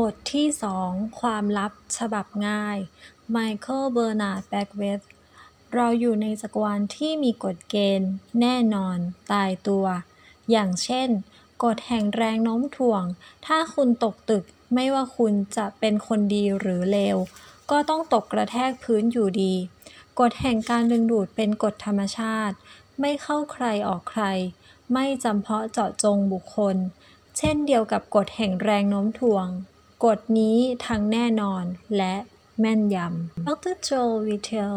บทที่2ความลับฉบับง่าย ไมเคิล เบอร์นาร์ด แบ็กเวธเราอยู่ในจักรวาลที่มีกฎเกณฑ์ แน่นอน ตายตัว อย่างเช่น กฎแห่งแรงโน้มถ่วง ถ้าคุณตกตึก ไม่ว่าคุณจะเป็นคนดีหรือเลว ก็ต้องตกกระแทกพื้นอยู่ดี กฎแห่งการดึงดูดเป็นกฎธรรมชาติ ไม่เข้าใครออกใคร ไม่จำเพาะเจาะจงบุคคล เช่นเดียวกับกฎแห่งแรงโน้มถ่วง กฎนี้ทั้งแน่นอนและแม่นยำดรโจวิเทล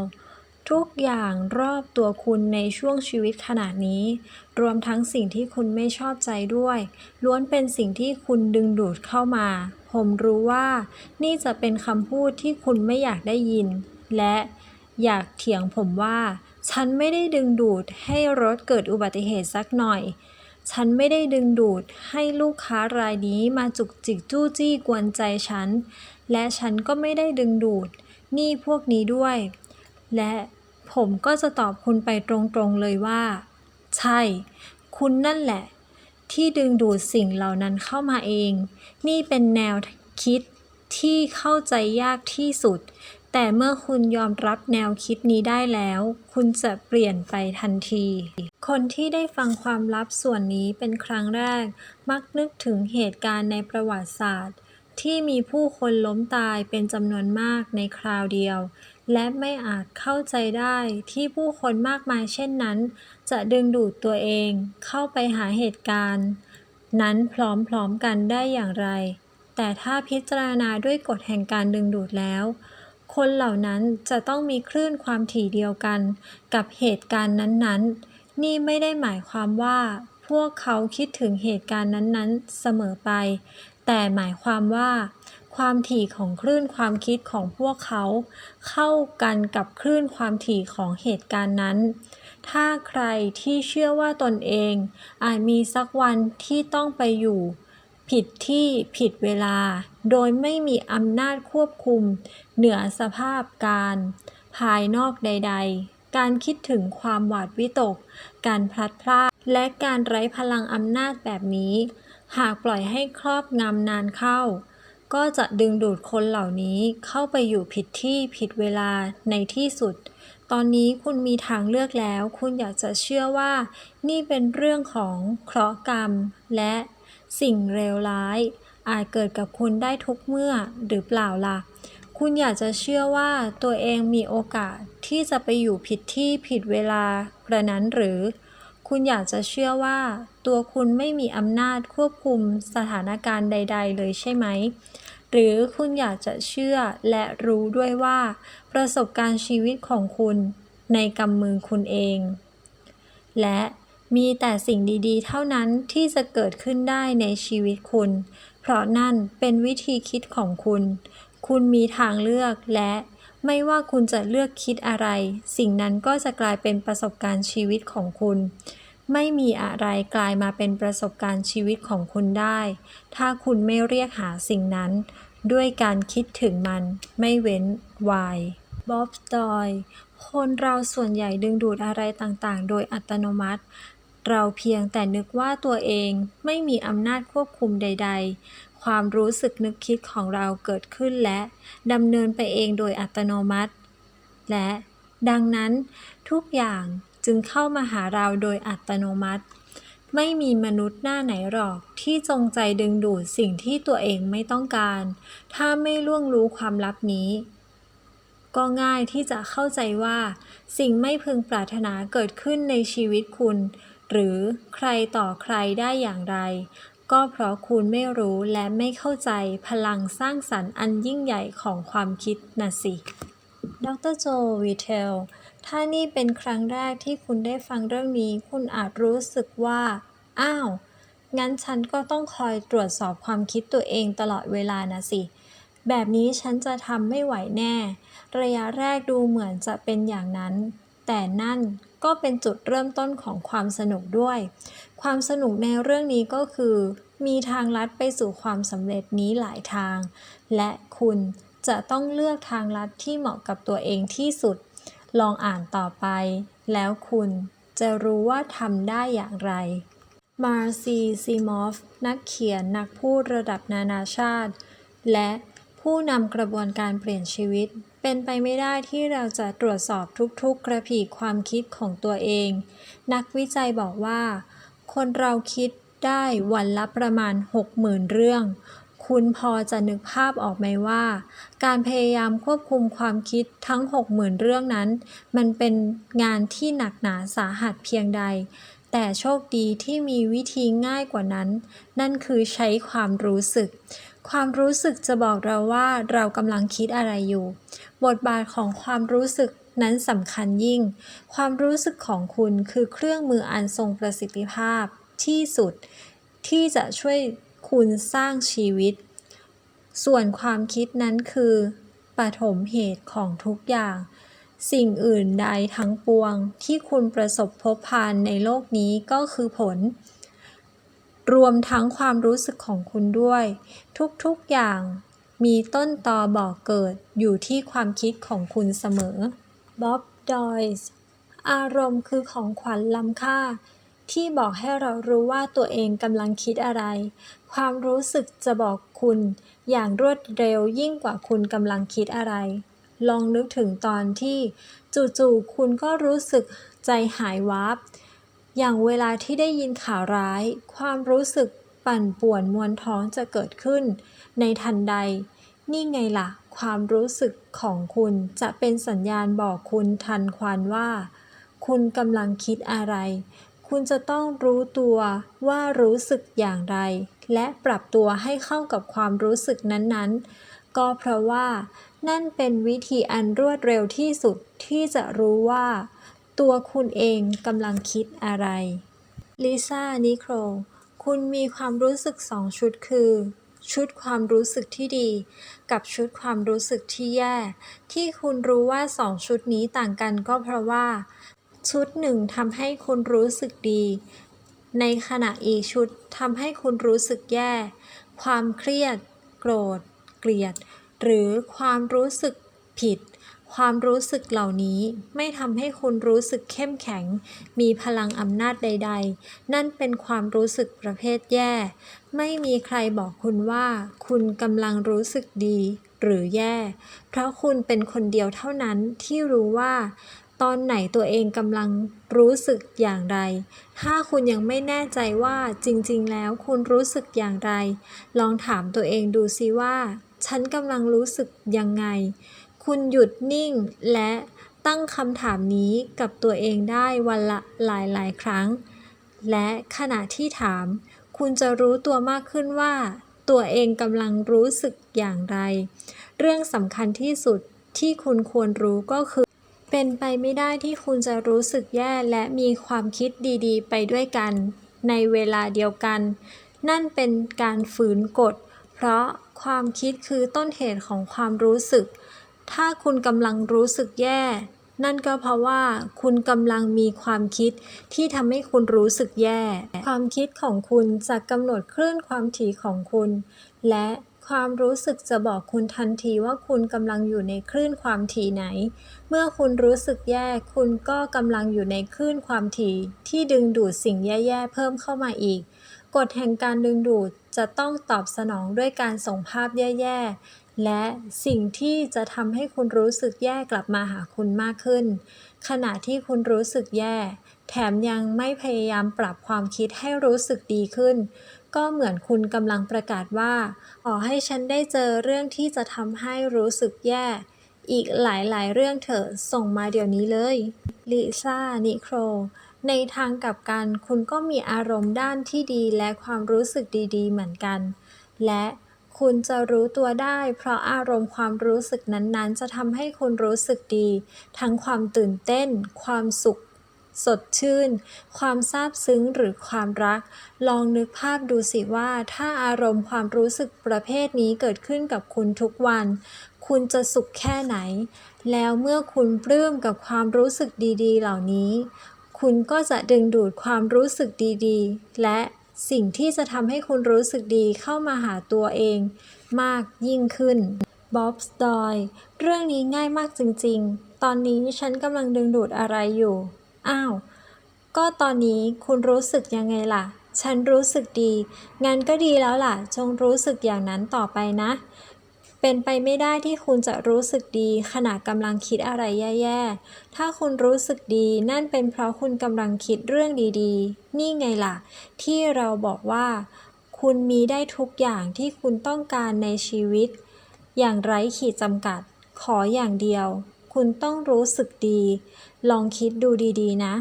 ทุกอย่างรอบตัวคุณในช่วงชีวิตขณะนี้ รวมทั้งสิ่งที่คุณไม่ชอบใจด้วย ล้วนเป็นสิ่งที่คุณดึงดูดเข้ามา ผมรู้ว่านี่จะเป็นคำพูดที่คุณไม่อยากได้ยิน และอยากเถียงผมว่า ฉันไม่ได้ดึงดูดให้รถเกิดอุบัติเหตุสักหน่อย ฉันไม่ได้ดึงดูดให้ลูกค้ารายนี้มาจุกจิกจู้จี้กวนใจฉัน และฉันก็ไม่ได้ดึงดูดหนี้พวกนี้ด้วย และผมก็จะตอบคุณไปตรงๆเลยว่า ใช่ คุณนั่นแหละ ที่ดึงดูดสิ่งเหล่านั้นเข้ามาเอง นี่เป็นแนวคิดที่เข้าใจยากที่สุด แต่เมื่อคุณยอมรับแนวคิดนี้ได้แล้ว คุณจะเปลี่ยนไปทันที คนที่ได้ฟังความลับส่วนนี้เป็นครั้งแรก มักนึกถึงเหตุการณ์ในประวัติศาสตร์ ที่มีผู้คนล้มตายเป็นจำนวนมากในคราวเดียว และไม่อาจเข้าใจได้ที่ผู้คนมากมายเช่นนั้น จะดึงดูดตัวเองเข้าไปหาเหตุการณ์ นั้นพร้อมๆกันได้อย่างไร แต่ถ้าพิจารณาด้วยกฎแห่งการดึงดูดแล้ว คนเหล่านั้นจะต้องมีคลื่นความถี่เดียวกันกับเหตุการณ์นั้นๆ นี่ไม่ได้หมายความว่า พวกเขาคิดถึงเหตุการณ์นั้นๆ เสมอไป แต่หมายความว่า ความถี่ของคลื่นความคิดของพวกเขา เข้ากันกับคลื่นความถี่ของเหตุการณ์นั้น ถ้าใครที่เชื่อว่าตนเอง อาจมีสักวันที่ต้องไปอยู่ ผิดที่ผิดเวลา โดยไม่มีอำนาจควบคุมเหนือสภาพการภายนอกใด ๆ การคิดถึงความหวาดวิตก การพลัดพราก และการไร้พลังอำนาจแบบนี้ หากปล่อยให้ครอบงำนานเข้า ก็จะดึงดูดคนเหล่านี้เข้าไปอยู่ผิดที่ผิดเวลาในที่สุด ตอนนี้คุณมีทางเลือกแล้ว คุณอยากจะเชื่อว่า นี่เป็นเรื่องของเคราะห์กรรม และสิ่งเลวร้าย อาจเกิดกับคุณได้ทุกเมื่อหรือเปล่าล่ะ คุณอยากจะเชื่อว่าตัวเองมีโอกาสที่จะไปอยู่ผิดที่ผิดเวลากระนั้นหรือ คุณอยากจะเชื่อว่า ตัวคุณไม่มีอำนาจควบคุมสถานการณ์ใด ๆ เลยใช่ไหม หรือคุณอยากจะเชื่อและรู้ด้วยว่า ประสบการณ์ชีวิตของคุณในกำมือคุณเอง และมีแต่สิ่งดีๆ เท่านั้นที่จะเกิดขึ้นได้ในชีวิตคุณ เพราะนั่นเป็นวิธีคิดของคุณ คุณมีทางเลือกและไม่ว่าคุณจะเลือกคิดอะไร สิ่งนั้นก็จะกลายเป็นประสบการณ์ชีวิตของคุณ ไม่มีอะไรกลายมาเป็นประสบการณ์ชีวิตของคุณได้ ถ้าคุณไม่เรียกหาสิ่งนั้น ด้วยการคิดถึงมัน ไม่เว้นวายบ๊อบดอย คนเราส่วนใหญ่ดึงดูดอะไรต่างๆ โดยอัตโนมัติ เราเพียงแต่นึกว่าตัวเองไม่มีอำนาจควบคุมใด ๆ ความรู้สึกนึกคิดของเราเกิดขึ้นและดำเนินไปเองโดยอัตโนมัติ และ ดังนั้น ทุกอย่างจึงเข้ามาหาเราโดยอัตโนมัติ ไม่มีมนุษย์หน้าไหนหรอกที่จงใจดึงดูดสิ่งที่ตัวเองไม่ต้องการ ถ้าไม่ล่วงรู้ความลับนี้ก็ง่ายที่จะเข้าใจว่า สิ่งไม่พึงปรารถนาเกิดขึ้นในชีวิตคุณ หรือใครต่อใครได้อย่างไร ก็เพราะคุณไม่รู้และไม่เข้าใจพลังสร้างสรรค์อันยิ่งใหญ่ของความคิดน่ะสิ ดรโจวีเทล ถ้านี่เป็นครั้งแรกที่คุณได้ฟังเรื่องนี้ คุณอาจรู้สึกว่า อ้าว งั้นฉันก็ต้องคอยตรวจสอบความคิดตัวเองตลอดเวลานะสิแบบนี้ฉันจะทำไม่ไหวแน่ ระยะแรกดูเหมือนจะเป็นอย่างนั้น แต่นั่น ก็เป็นจุดเริ่มต้นของความสนุกด้วย ความสนุกในเรื่องนี้ก็คือ มีทางลัดไปสู่ความสำเร็จนี้หลายทาง และคุณจะต้องเลือกทางลัดที่เหมาะกับตัวเองที่สุด ลองอ่านต่อไป แล้วคุณจะรู้ว่าทำได้อย่างไร มาร์ซีซีมอฟ นักเขียนนักพูดระดับนานาชาติ และผู้นำกระบวนการเปลี่ยนชีวิต เป็นไปไม่ได้ที่เราจะตรวจสอบทุกๆ กระผีความคิดของตัวเอง นักวิจัยบอกว่า คนเราคิดได้วันละประมาณ 60,000 เรื่อง คุณพอจะนึกภาพออกไหมว่า การพยายามควบคุมความคิดทั้ง 60,000 เรื่องนั้น มันเป็นงานที่หนักหนาสาหัสเพียงใด แต่โชคดีที่มีวิธีง่ายกว่านั้น นั่นคือใช้ความรู้สึก ความรู้สึกจะบอกเราว่าเรากำลังคิดอะไรอยู่ บทบาทของความรู้สึกนั้นสำคัญยิ่ง ความรู้สึกของคุณคือเครื่องมืออันทรงประสิทธิภาพที่สุด ที่จะช่วยคุณสร้างชีวิต ส่วนความคิดนั้นคือปฐมเหตุของทุกอย่าง สิ่งอื่นใดทั้งปวงที่คุณประสบพบผ่านในโลกนี้ก็คือผล รวมทั้งความรู้สึกของคุณด้วย ทุกๆอย่างมีต้นตอบ่อกเกิดอยู่ที่ความคิดของคุณเสมอบ๊อบดอยส์อารมณ์คือของขวัญล้ำค่า ที่บอกให้เรารู้ว่าตัวเองกำลังคิดอะไร ความรู้สึกจะบอกคุณ อย่างรวดเร็วยิ่งกว่าคุณกำลังคิดอะไร ลองนึกถึงตอนที่ จู่ๆคุณก็รู้สึกใจหายวับ อย่างเวลาที่ได้ยินข่าวร้าย ความรู้สึกปั่นป่วนมวนท้องจะเกิดขึ้น ในทันใด นี่ไงล่ะ ความรู้สึกของคุณจะเป็นสัญญาณบอกคุณทันควันว่า คุณกำลังคิดอะไร คุณจะต้องรู้ตัวว่ารู้สึกอย่างไร และปรับตัวให้เข้ากับความรู้สึกนั้นๆ ก็เพราะว่า นั่นเป็นวิธีอันรวดเร็วที่สุดที่จะรู้ว่า ตัวคุณเองกำลังคิดอะไร ลิซ่า นิโคลคุณมีความรู้สึกสองชุดคือ ชุดความรู้สึกที่ดี กับชุดความรู้สึกที่แย่ ที่คุณรู้ว่าสองชุดนี้ต่างกันก็เพราะว่า ชุดหนึ่งทำให้คุณรู้สึกดี ในขณะอีกชุดทำให้คุณรู้สึกแย่ ความเครียด โกรธ เกลียด หรือความรู้สึกผิด ความรู้สึกเหล่านี้ไม่ทำให้คุณรู้สึกเข้มแข็ง มีพลังอำนาจใด ๆ นั่นเป็นความรู้สึกประเภทแย่ ไม่มีใครบอกคุณว่า คุณกำลังรู้สึกดี หรือแย่ เพราะคุณเป็นคนเดียวเท่านั้นที่รู้ว่า ตอนไหนตัวเองกำลังรู้สึกอย่างไร ถ้าคุณยังไม่แน่ใจว่าจริงๆ แล้วคุณรู้สึกอย่างไร ลองถามตัวเองดูซิว่า ฉันกำลังรู้สึกยังไง คุณหยุดนิ่งและตั้งคำถามนี้กับตัวเองได้วันละหลาย ๆ ครั้ง และขณะที่ถาม คุณจะรู้ตัวมากขึ้นว่า ตัวเองกำลังรู้สึกอย่างไร เรื่องสำคัญที่สุดที่คุณควรรู้ก็คือ เป็นไปไม่ได้ที่คุณจะรู้สึกแย่และมีความคิดดี ๆ ไปด้วยกัน ในเวลาเดียวกัน นั่นเป็นการฝืนกฎ เพราะความคิดคือต้นเหตุของความรู้สึก ถ้าคุณกำลังรู้สึกแย่ นั่นก็เพราะว่าคุณกำลังมีความคิดที่ทำให้คุณรู้สึกแย่ ความคิดของคุณจะกำหนดคลื่นความถี่ของคุณ และความรู้สึกจะบอกคุณทันทีว่าคุณกำลังอยู่ในคลื่นความถี่ไหน เมื่อคุณรู้สึกแย่ คุณก็กำลังอยู่ในคลื่นความถี่ที่ดึงดูดสิ่งแย่ๆเพิ่มเข้ามาอีก กฎแห่งการดึงดูดจะต้องตอบสนองด้วยการส่งภาพแย่ๆ และสิ่งที่จะทำให้คุณรู้สึกแย่กลับมาหาคุณมากขึ้น ขณะที่คุณรู้สึกแย่ แถมยังไม่พยายามปรับความคิดให้รู้สึกดีขึ้น ก็เหมือนคุณกำลังประกาศว่า ขอให้ฉันได้เจอเรื่องที่จะทำให้รู้สึกแย่ อีกหลายๆ เรื่องเถอะส่งมาเดี๋ยวนี้เลยลิซ่านิโคลในทางกลับกันคุณก็มีอารมณ์ด้านที่ดีและความรู้สึกดี ๆ เหมือนกัน และ คุณจะรู้ตัวได้ เพราะอารมณ์ความรู้สึกนั้นๆ จะทำให้คุณรู้สึกดี ทั้งความตื่นเต้น ความสุข สดชื่น ความซาบซึ้งหรือความรัก ลองนึกภาพดูสิว่า ถ้าอารมณ์ความรู้สึกประเภทนี้เกิดขึ้นกับคุณทุกวัน คุณจะสุขแค่ไหน แล้วเมื่อคุณปลื้มกับความรู้สึกดีๆ เหล่านี้ คุณก็จะดึงดูดความรู้สึกดีๆ และ สิ่งที่จะทำให้คุณรู้สึกดีเข้ามาหาตัวเอง มากยิ่งขึ้นบ๊อบสดอยเรื่องนี้ง่ายมากจริงๆ ตอนนี้ฉันกำลังดึงดูดอะไรอยู่ อ้าว ก็ตอนนี้คุณรู้สึกยังไงล่ะ ฉันรู้สึกดี งั้นก็ดีแล้วล่ะ จงรู้สึกอย่างนั้นต่อไปนะ เป็นไปไม่ได้ที่คุณจะรู้สึกดีขณะกำลังคิดอะไรแย่ๆ ถ้าคุณรู้สึกดีนั่นเป็นเพราะคุณกำลังคิดเรื่องดีๆ นี่ไงล่ะ ที่เราบอกว่า คุณมีได้ทุกอย่างที่คุณต้องการในชีวิต อย่างไร้ขีดจำกัด ขออย่างเดียว คุณต้องรู้สึกดี ลองคิดดูดีๆ นะ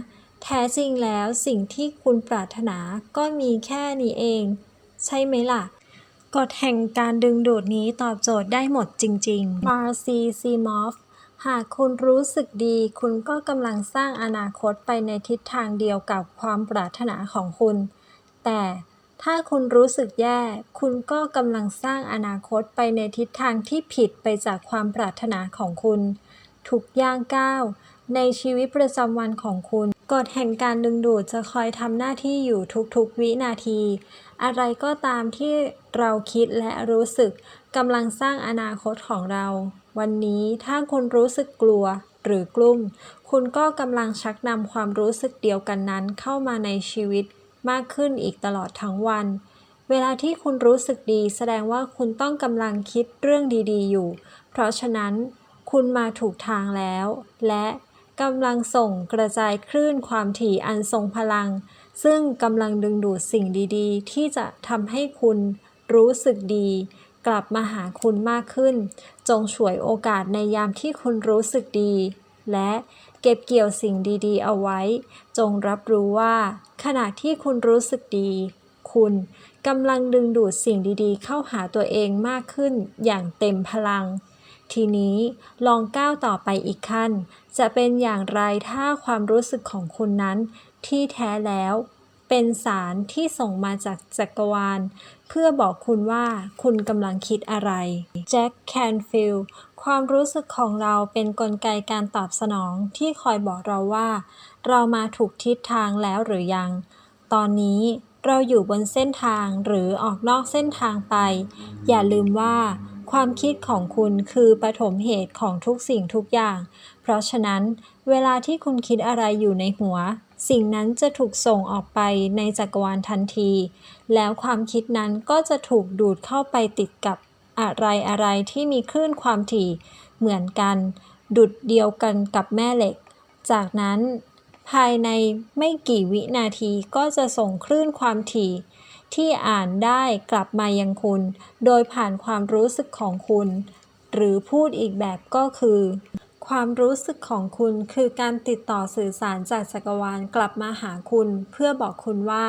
แท้จริงแล้วสิ่งที่คุณปรารถนาก็มีแค่นี้เอง ใช่ไหมล่ะ กฎแห่งการดึงดูดนี้ตอบโจทย์ได้หมดจริง ๆ มาร์ซีซีมอฟหากคุณรู้สึกดี คุณก็กำลังสร้างอนาคตไปในทิศทางเดียวกับความปรารถนาของคุณ แต่ถ้าคุณรู้สึกแย่ คุณก็กำลังสร้างอนาคตไปในทิศทางที่ผิดไปจากความปรารถนาของคุณทุกย่างก้าวในชีวิตประจำวันของคุณ กฎแห่งการดึงดูดจะคอยทำหน้าที่อยู่ทุกๆ วินาที อะไรก็ตามที่เราคิดและรู้สึกกำลังสร้างอนาคตของเรา วันนี้ถ้าคุณรู้สึกกลัวหรือกลุ้ม คุณก็กำลังชักนำความรู้สึกเดียวกันนั้นเข้ามาในชีวิตมากขึ้นอีกตลอดทั้งวัน เวลาที่คุณรู้สึกดีแสดงว่าคุณต้องกำลังคิดเรื่องดีๆ อยู่ เพราะฉะนั้นคุณมาถูกทางแล้ว และกำลังส่งกระจายคลื่นความถี่อันทรงพลัง ซึ่งกำลังดึงดูดสิ่งดีๆ ที่จะทำให้คุณรู้สึกดี กลับมาหาคุณมากขึ้น จงฉวยโอกาสในยามที่คุณรู้สึกดี และเก็บเกี่ยวสิ่งดีๆ เอาไว้ จงรับรู้ว่า ขณะที่คุณรู้สึกดี คุณกำลังดึงดูดสิ่งดีๆ เข้าหาตัวเองมากขึ้นอย่างเต็มพลังทีนี้ลองก้าวต่อไปอีกขั้น จะเป็นอย่างไรถ้าความรู้สึกของคุณนั้น ที่แท้แล้ว เป็นสารที่ส่งมาจากจักรวาล เพื่อบอกคุณว่าคุณกำลังคิดอะไร แจ็คแคนฟิลความรู้สึกของเราเป็นนกลไกการตอบสนองที่คอยบอกเราว่า เรามาถูกทิศทางแล้วหรือยัง ตอนนี้เราอยู่บนเส้นทางหรือออกนอกเส้นทางไป อย่าลืมว่า ความคิดของคุณคือปฐมเหตุของทุกสิ่งทุกอย่าง เพราะฉะนั้น เวลาที่คุณคิดอะไรอยู่ในหัวสิ่งนั้นจะถูกส่งออกไปในจักรวาลทันที แล้วความคิดนั้นก็จะถูกดูดเข้าไปติดกับอะไรอะไรที่มีคลื่นความถี่เหมือนกัน ดุดเดียวกันกับแม่เหล็ก จากนั้น ภายในไม่กี่วินาทีก็จะส่งคลื่นความถี่ ที่อ่านได้กลับมายังคุณ โดยผ่านความรู้สึกของคุณ หรือพูดอีกแบบก็คือ ความรู้สึกของคุณคือการติดต่อสื่อสารจากจักรวาลกลับมาหาคุณ เพื่อบอกคุณว่า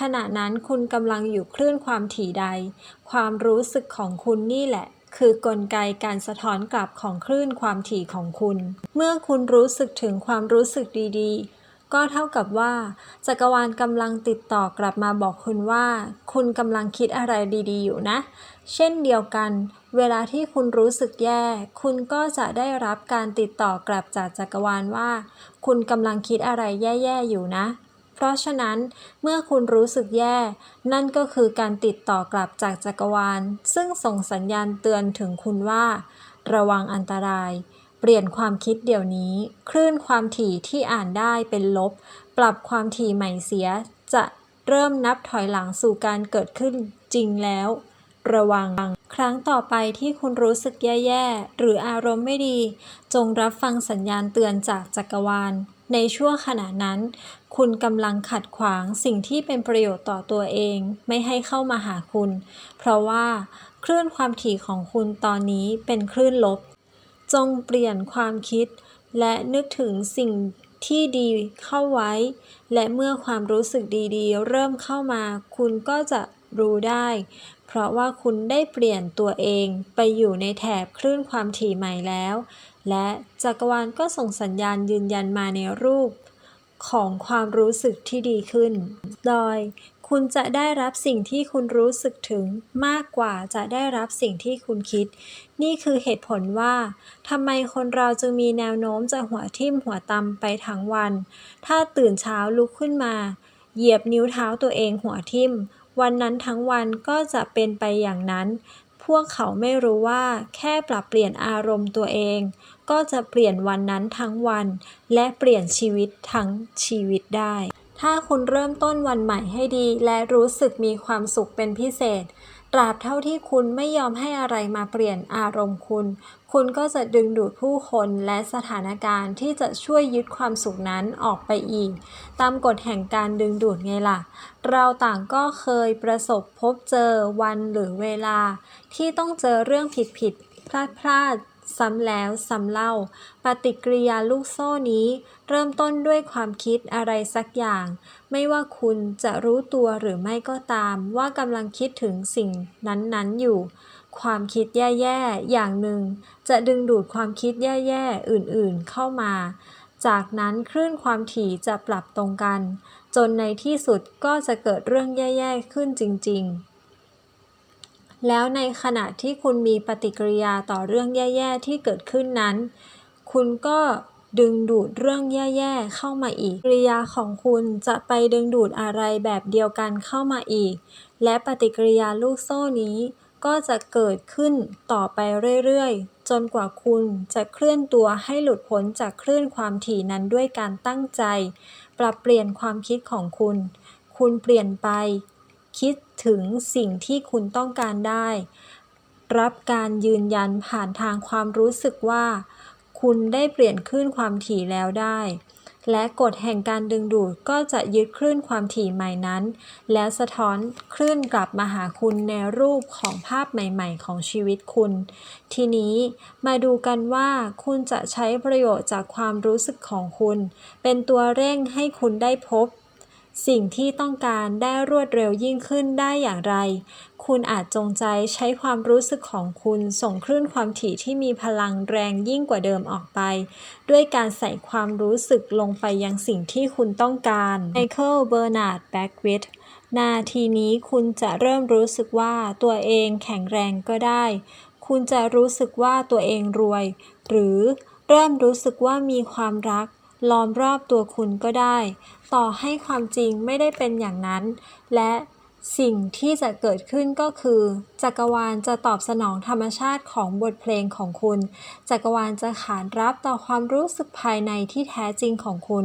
ขณะนั้นคุณกำลังอยู่คลื่นความถี่ใด ความรู้สึกของคุณนี่แหละ คือกลไกการสะท้อนกลับของคลื่นความถี่ของคุณ เมื่อคุณรู้สึกถึงความรู้สึกดีๆ ก็เท่ากับว่า จักรวาลกำลังติดต่อกลับมาบอกคุณว่า คุณกำลังคิดอะไรดี ๆ อยู่นะ เช่นเดียวกัน เวลาที่คุณรู้สึกแย่ คุณก็จะได้รับการติดต่อกลับจากจักรวาลว่า คุณกำลังคิดอะไรแย่ ๆ อยู่นะ เพราะฉะนั้น เมื่อคุณรู้สึกแย่ นั่นก็คือการติดต่อกลับจากจักรวาล ซึ่งส่งสัญญาณเตือนถึงคุณว่า ระวังอันตราย เปลี่ยนความคิดเดี๋ยวนี้ คลื่นความถี่ที่อ่านได้เป็นลบ ปรับความถี่ใหม่เสีย จะเริ่มนับถอยหลังสู่การเกิดขึ้นจริงแล้ว ระวัง ครั้งต่อไปที่คุณรู้สึกแย่ๆ หรืออารมณ์ไม่ดี จงรับฟังสัญญาณเตือนจากจักรวาล ในช่วงขณะนั้น คุณกำลังขัดขวางสิ่งที่เป็นประโยชน์ต่อตัวเอง ไม่ให้เข้ามาหาคุณ เพราะว่าคลื่นความถี่ของคุณตอนนี้เป็นคลื่นลบ จงเปลี่ยนความคิด และนึกถึงสิ่งที่ดีเข้าไว้ และเมื่อความรู้สึกดีๆ เริ่มเข้ามา คุณก็จะรู้ได้ เพราะว่าคุณได้เปลี่ยนตัวเองไปอยู่ในแถบคลื่นความถี่ใหม่แล้ว และจักรวาลก็ส่งสัญญาณยืนยันมาในรูป ของความรู้สึกที่ดีขึ้น โดย คุณจะได้รับสิ่งที่คุณรู้สึกถึงมากกว่าจะได้รับสิ่งที่คุณคิด นี่คือเหตุผลว่าทำไมคนเราจึงมีแนวโน้มจะหัวทิ่มหัวตำไปทั้งวัน ถ้าตื่นเช้าลุกขึ้นมา เหยียบนิ้วเท้าตัวเองหัวทิ่ม วันนั้นทั้งวันก็จะเป็นไปอย่างนั้น พวกเขาไม่รู้ว่าแค่ปรับเปลี่ยนอารมณ์ตัวเอง ก็จะเปลี่ยนวันนั้นทั้งวัน และเปลี่ยนชีวิตทั้งชีวิตได้ ถ้าคุณเริ่มต้นวันใหม่ให้ดี และรู้สึกมีความสุขเป็นพิเศษ ตราบเท่าที่คุณไม่ยอมให้อะไรมาเปลี่ยนอารมณ์คุณ คุณก็จะดึงดูดผู้คนและสถานการณ์ที่จะช่วยยึดความสุขนั้นออกไปอีก ตามกฎแห่งการดึงดูดไงล่ะ เราต่างก็เคยประสบพบเจอวันหรือเวลา ที่ต้องเจอเรื่องผิดผิดพลาดพลาด ซ้ำแล้วซ้ำเล่า ปฏิกิริยาลูกโซ่นี้ เริ่มต้นด้วยความคิดอะไรสักอย่าง ไม่ว่าคุณจะรู้ตัวหรือไม่ก็ตาม ว่ากำลังคิดถึงสิ่งนั้นๆอยู่ ความคิดแย่ๆ อย่างหนึ่ง จะดึงดูดความคิดแย่ๆ อื่นๆ เข้ามา จากนั้นคลื่นความถี่จะปรับตรงกัน จนในที่สุดก็จะเกิดเรื่องแย่ๆ ขึ้นจริง ๆ แล้วในขณะที่คุณมีปฏิกิริยาต่อเรื่องแย่ ๆ ที่เกิดขึ้นนั้น คุณก็ดึงดูดเรื่องแย่ๆเข้ามาอีก กิริยาของคุณจะไปดึงดูดอะไรแบบเดียวกันเข้ามาอีก และปฏิกิริยาลูกโซ่นี้ ก็จะเกิดขึ้นต่อไปเรื่อยๆ จนกว่าคุณจะเคลื่อนตัวให้หลุดพ้นจากคลื่นความถี่นั้นด้วยการตั้งใจ ปรับเปลี่ยนความคิดของคุณ คุณเปลี่ยนไป คิดถึงสิ่งที่คุณต้องการได้ รับการยืนยันผ่านทางความรู้สึกว่า คุณได้เปลี่ยนคลื่นความถี่แล้วได้ และกฎแห่งการดึงดูดก็จะยึดคลื่นความถี่ใหม่นั้น แล้วสะท้อนคลื่นกลับมาหาคุณในรูปของภาพใหม่ ๆ ของชีวิตคุณ ทีนี้มาดูกันว่าคุณจะใช้ประโยชน์จากความรู้สึกของคุณ เป็นตัวเร่งให้คุณได้พบ สิ่งที่ต้องการได้รวดเร็วยิ่งขึ้นได้อย่างไร คุณอาจจงใจใช้ความรู้สึกของคุณส่งคลื่นความถี่ที่มีพลังแรงยิ่งกว่าเดิมออกไป ด้วยการใส่ความรู้สึกลงไปยังสิ่งที่คุณต้องการไมเคิลเบอร์นาร์ดแบ็กวิดนาทีนี้คุณจะเริ่มรู้สึกว่าตัวเองแข็งแรงก็ได้ คุณจะรู้สึกว่าตัวเองรวย หรือเริ่มรู้สึกว่ามีความรัก ล้อมรอบตัวคุณก็ได้ ต่อให้ความจริงไม่ได้เป็นอย่างนั้น และสิ่งที่จะเกิดขึ้นก็คือ จักรวาลจะตอบสนองธรรมชาติของบทเพลงของคุณ จักรวาลจะขานรับต่อความรู้สึกภายในที่แท้จริงของคุณ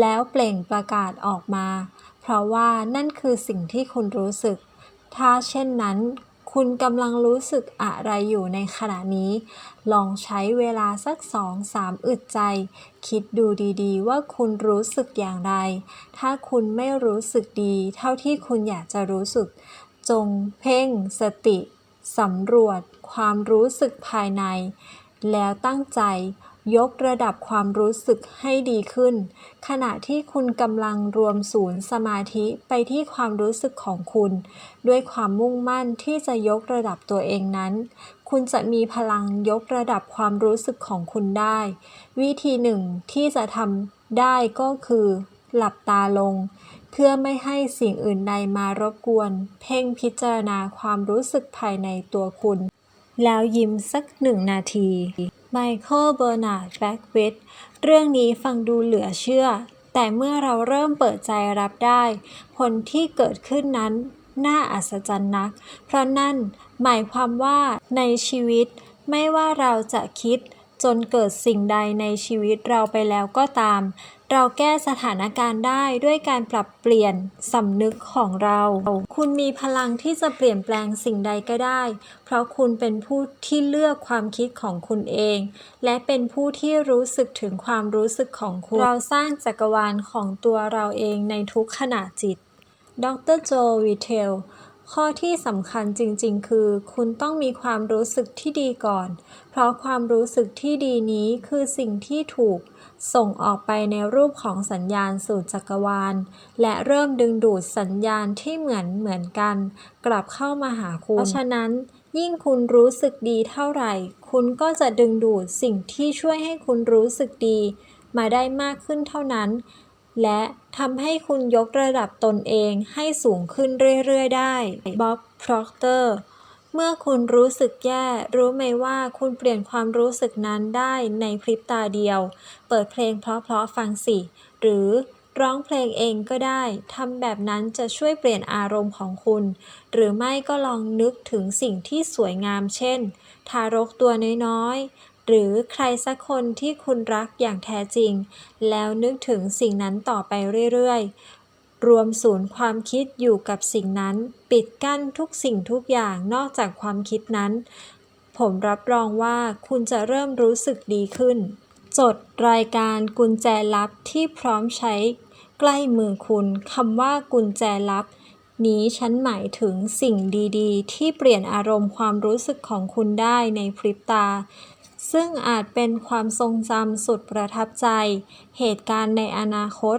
แล้วเปล่งประกาศออกมา เพราะว่านั่นคือสิ่งที่คุณรู้สึก ถ้าเช่นนั้น คุณกำลังรู้สึกอะไรอยู่ในขณะนี้ ลองใช้เวลาสักสองสามอึดใจ คิดดูดีๆ ว่าคุณรู้สึกอย่างไร ถ้าคุณไม่รู้สึกดีเท่าที่คุณอยากจะรู้สึก จงเพ่งสติสำรวจความรู้สึกภายใน แล้วตั้งใจยกระดับความรู้สึกให้ดีขึ้น ขณะที่คุณกำลังรวมศูนย์สมาธิไปที่ความรู้สึกของคุณ ด้วยความมุ่งมั่นที่จะยกระดับตัวเองนั้น คุณจะมีพลังยกระดับความรู้สึกของคุณได้ วิธีหนึ่งที่จะทำได้ก็คือ หลับตาลง เพื่อไม่ให้สิ่งอื่นใดมารบกวน เพ่งพิจารณาความรู้สึกภายในตัวคุณ แล้วยิ้มสักหนึ่งนาทีไมเคิลเบอร์นาร์ดแบ็กวิดเรื่องนี้ฟังดูเหลือเชื่อ แต่เมื่อเราเริ่มเปิดใจรับได้ ผลที่เกิดขึ้นนั้น น่าอัศจรรย์นัก เพราะนั่นหมายความว่าในชีวิต ไม่ว่าเราจะคิดจนเกิดสิ่งใดในชีวิตเราไปแล้วก็ตาม เราแก้สถานการณ์ได้ด้วยการปรับเปลี่ยนสำนึกของเรา คุณมีพลังที่จะเปลี่ยนแปลงสิ่งใดก็ได้ เพราะคุณเป็นผู้ที่เลือกความคิดของคุณเอง และเป็นผู้ที่รู้สึกถึงความรู้สึกของคุณ เราสร้างจักรวาลของตัวเราเองในทุกขณะจิต ดรโจวิเทล ข้อที่สำคัญจริงๆ คือ คุณต้องมีความรู้สึกที่ดีก่อน เพราะความรู้สึกที่ดีนี้คือสิ่งที่ถูก ส่งออกไปในรูปของสัญญาณสู่จักรวาล และเริ่มดึงดูดสัญญาณที่เหมือนเหมือนกัน กลับเข้ามาหาคุณ เพราะฉะนั้นยิ่งคุณรู้สึกดีเท่าไหร่ คุณก็จะดึงดูดสิ่งที่ช่วยให้คุณรู้สึกดี มาได้มากขึ้นเท่านั้น และทำให้คุณยกระดับตนเองให้สูงขึ้นเรื่อยๆ ได้ บ๊อบพร็อกเตอร์ เมื่อคุณรู้สึกแย่ รู้ไหมว่าคุณเปลี่ยนความรู้สึกนั้นได้ในพริบตาเดียว เปิดเพลงเพราะๆฟังสิ หรือร้องเพลงเองก็ได้ ทำแบบนั้นจะช่วยเปลี่ยนอารมณ์ของคุณ หรือไม่ก็ลองนึกถึงสิ่งที่สวยงามเช่น ทารกตัวน้อย หรือใครสักคนที่คุณรักอย่างแท้จริง แล้วนึกถึงสิ่งนั้นต่อไปเรื่อยๆ รวมศูนย์ความคิดอยู่กับสิ่งนั้น ปิดกั้นทุกสิ่งทุกอย่างนอกจากความคิดนั้น ผมรับรองว่าคุณจะเริ่มรู้สึกดีขึ้น จดรายการกุญแจลับที่พร้อมใช้ ใกล้มือคุณคำว่ากุญแจลับนี้ฉันหมายถึงสิ่งดีๆ ที่เปลี่ยนอารมณ์ความรู้สึกของคุณได้ในพริบตา ซึ่งอาจเป็นความทรงจำสุดประทับใจ เหตุการณ์ในอนาคต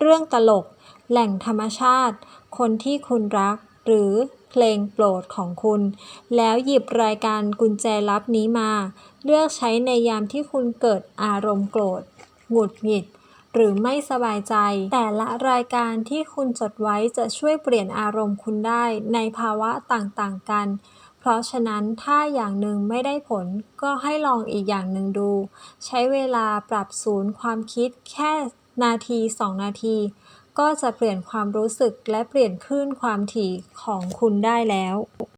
เรื่องตลก แหล่งธรรมชาติ คนที่คุณรัก หรือเพลงโปรดของคุณ แล้วหยิบรายการกุญแจลับนี้มา เลือกใช้ในยามที่คุณเกิดอารมณ์โกรธ หงุดหงิด หรือไม่สบายใจ แต่ละรายการที่คุณจดไว้จะช่วยเปลี่ยนอารมณ์คุณได้ในภาวะต่างๆกัน เพราะฉะนั้นถ้าอย่างหนึ่งไม่ได้ผลก็ให้ลองอีกอย่างหนึ่งดู ใช้เวลาปรับศูนย์ความคิดแค่นาทีสองนาที ก็จะเปลี่ยนความรู้สึกและเปลี่ยนคลื่นความถี่ของคุณได้แล้ว